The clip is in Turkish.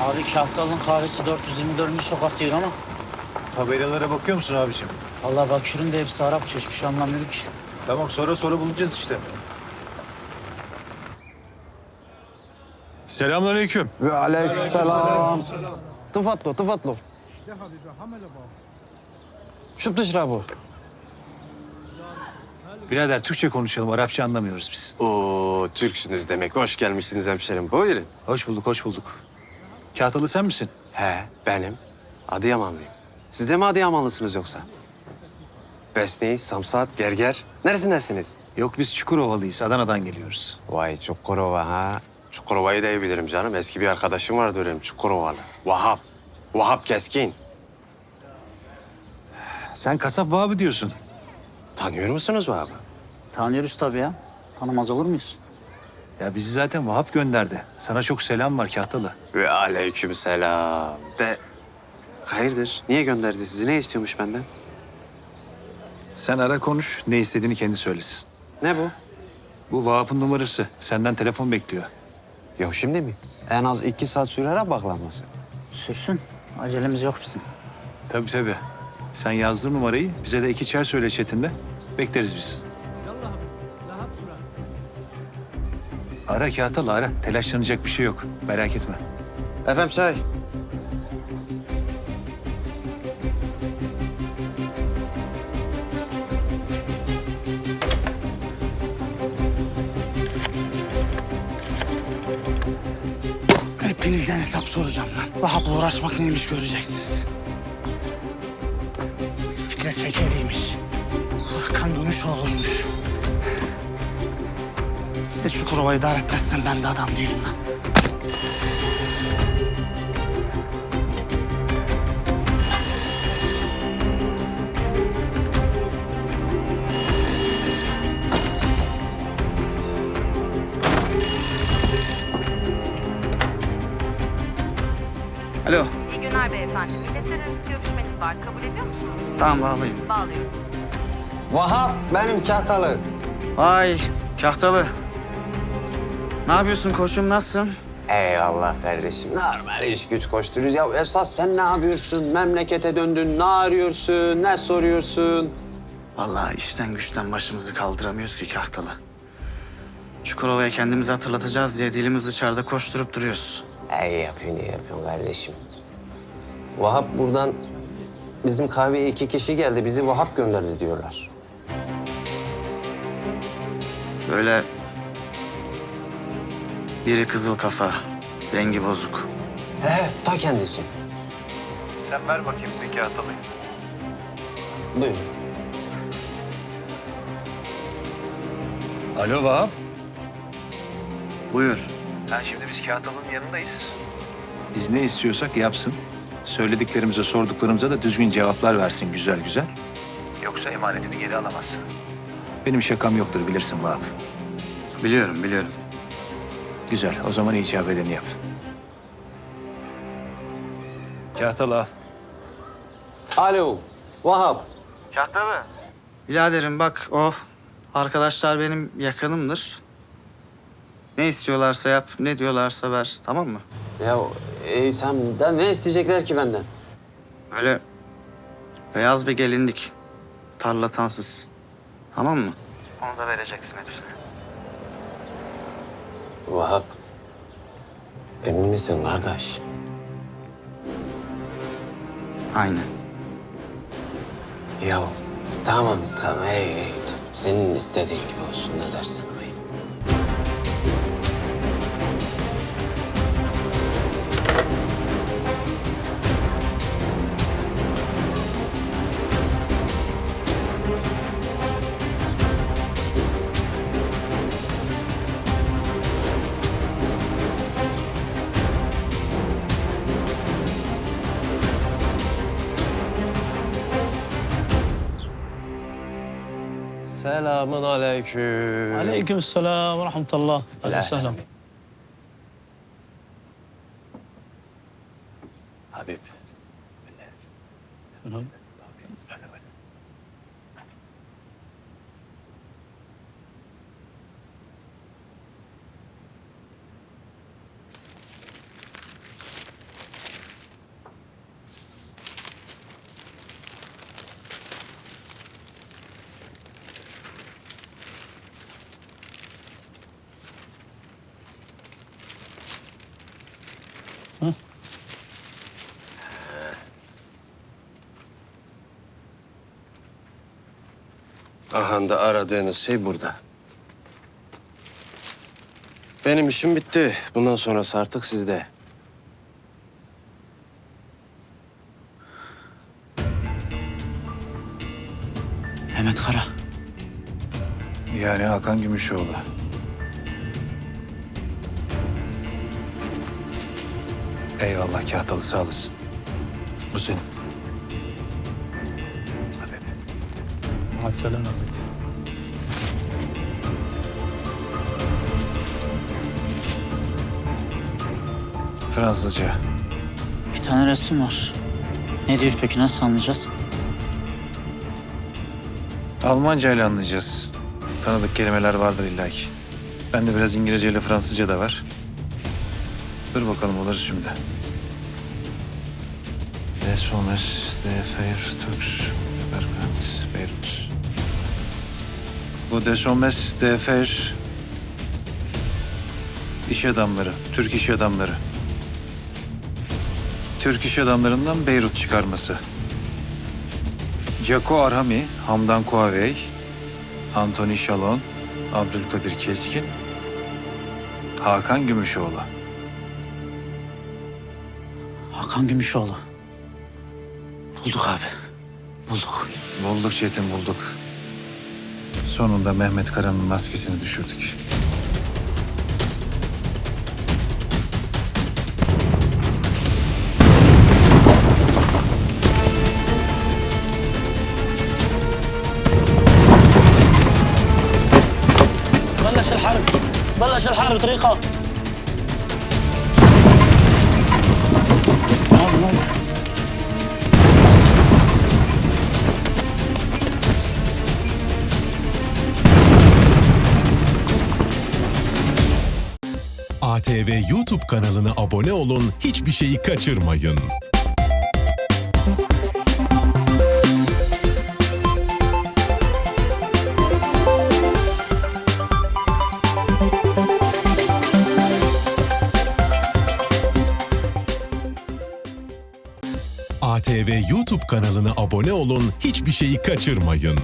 Abi Kahtalı'nın kahvesi 424. sokak diyor ama. Tabelalara bakıyor musun abiciğim? Allah bakıyorum da hepsi Arapça hiçbir şey anlamıyorum ki. Tamam sonra sonra bulacağız işte. Selamünaleyküm. Ve aleykümselam. Tıfatlo, tıfatlo. Şup bu. Birader Türkçe konuşalım. Arapça anlamıyoruz biz. Oo, Türksünüz demek. Hoş gelmişsiniz hemşerim. Buyurun. Hoş bulduk, hoş bulduk. Kahtalı sen misin? He, benim. Adıyamanlıyım. Siz de mi Adıyamanlısınız yoksa? Besni, Samsat, Gerger. Neresindesiniz? Yok biz Çukurovalıyız. Adana'dan geliyoruz. Vay Çukurova ha. Çukurova'yı da iyi bilirim canım. Eski bir arkadaşım vardı benim Çukurovalı. Vahap. Vahap Keskin. Sen kasap Vahap'ı diyorsun. Tanıyor musunuz Vahap'ı? Tanıyoruz tabii ya. Tanımaz olur muyuz? Ya bizi zaten Vahap gönderdi. Sana çok selam var Kahtalı. Ve aleyküm selam. De hayırdır? Niye gönderdi sizi? Ne istiyormuş benden? Sen ara konuş. Ne istediğini kendi söylesin. Ne bu? Bu Vahap'ın numarası. Senden telefon bekliyor. Ya şimdi mi? En az iki saat sürer ha bağlanması. Sürsün. Acelemiz yok bizim. Tabii tabii. Sen yazdır numarayı. Bize de iki çay söyle chatinde. Bekleriz biz. Ara Kahtalı ara. Telaşlanacak bir şey yok. Merak etme. Efendim çay. Hepinizden hesap soracağım lan. Vahap'la uğraşmak neymiş göreceksiniz. Fikret Fekeli'ymiş. Hakan Gümüşoğlu'ymuş. Size Çukurova'yı idare etmezsem ben de adam değilim lan. Alo, İyi günler beyefendi. Millet terörist görüşmeniz var. Kabul ediyor musunuz? tamam bağlayın. Bağlıyorum. Vahap benim kahtalı. Vay, kahtalı. Ne yapıyorsun koçum, nasılsın? Eyvallah kardeşim. Normal iş güç koşturuyoruz. Ya esas sen ne yapıyorsun? Memlekete döndün. Ne arıyorsun? Ne soruyorsun? Vallahi işten güçten başımızı kaldıramıyoruz ki kahtalı. Çukurova'ya kendimizi hatırlatacağız diye dilimiz dışarıda koşturup duruyoruz. İyi yapıyorsun, iyi yapıyorsun kardeşim. Vahap buradan bizim kahveye iki kişi geldi. Bizi Vahap gönderdi diyorlar. Böyle biri kızıl kafa, rengi bozuk. He, ta kendisi. Sen ver bakayım bir Kahtalı'yı. Buyurun. Alo Vahap. Buyur. Ben şimdi biz Kahtalı'nın yanındayız. Biz ne istiyorsak yapsın. Söylediklerimize, sorduklarımıza da düzgün cevaplar versin güzel güzel. Yoksa emanetini geri alamazsın. Benim şakam yoktur bilirsin Vahap. Biliyorum, biliyorum. Güzel. O zaman icap edeni yap. Kahtalı al. Alo, Vahap. Biraderim bak o arkadaşlar benim yakınımdır. Ne istiyorlarsa yap, ne diyorlarsa ver. Tamam mı? Ya iyi tamam. Da ne isteyecekler ki benden? Böyle beyaz bir gelinlik. Tarlatansız. Tamam mı? Onu da vereceksin hepsine. Vahap. Emin misin kardeş? Aynen. Ya tamam tamam hey, hey, tamam. Senin istediğin gibi olsun ne dersen السلام عليكم عليكم السلام ورحمة الله أهلا وسهلا حبيب da aradığınız şey burada. Benim işim bitti. Bundan sonrası artık sizde. Mehmet Kara. Yani Hakan Gümüşoğlu. Eyvallah Kahtalı sağ olasın. Bu senin. Hadi. Selam Fransızca. Bir tane resim var. Ne diyor peki nasıl anlayacağız? Almanca ile anlayacağız. Tanıdık kelimeler vardır illaki. Ben de biraz İngilizce ile Fransızca da var. Dur bakalım oluruz şimdi. Des hommes de fer tux bergant Beirut. Bu des hommes de fer iş adamları, Türk iş adamları. Türk iş adamlarından Beyrut çıkarması. Jaco Arhami, Hamdan Kuavey, Anthony Şalon, Abdülkadir Keskin, Hakan Gümüşoğlu. Hakan Gümüşoğlu. Bulduk abi. Bulduk. Bulduk Çetin bulduk. Sonunda Mehmet Kara'nın maskesini düşürdük. بلش الحرب بلش الحرب طريقة ATV YouTube kanalına abone olun, hiçbir şeyi kaçırmayın. ATV YouTube kanalına abone olun, hiçbir şeyi kaçırmayın.